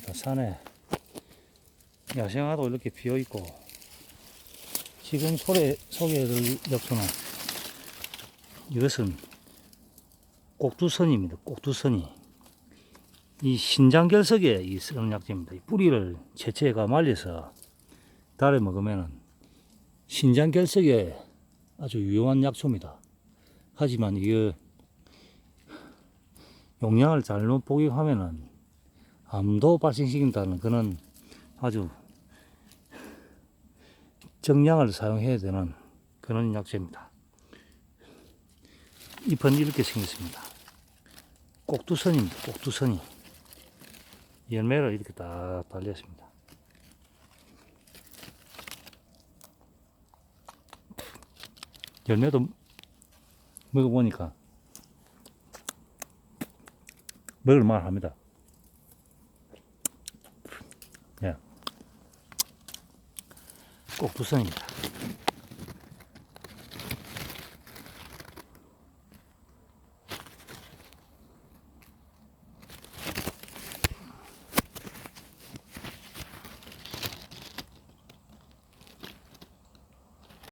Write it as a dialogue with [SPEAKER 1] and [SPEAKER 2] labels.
[SPEAKER 1] 다 산에 야생화도 이렇게 비어 있고 지금 소래 소개해드릴 약초는 이것은 꼭두선입니다. 꼭두선이 이 신장결석에 이. 이 뿌리를 채채가 말려서 달에 먹으면은 신장결석에 아주 유용한 약초입니다. 하지만 이게 용량을 잘못 복용하면은 암도 발생시킨다는 그런 아주 정량을 사용해야 되는 그런 약재입니다. 잎은 이렇게 생겼습니다. 꼭두선입니다. 꼭두선이 열매를 이렇게 딱 달렸습니다. 열매도 먹어보니까 먹을만 합니다. 예. 꼭두선입니다.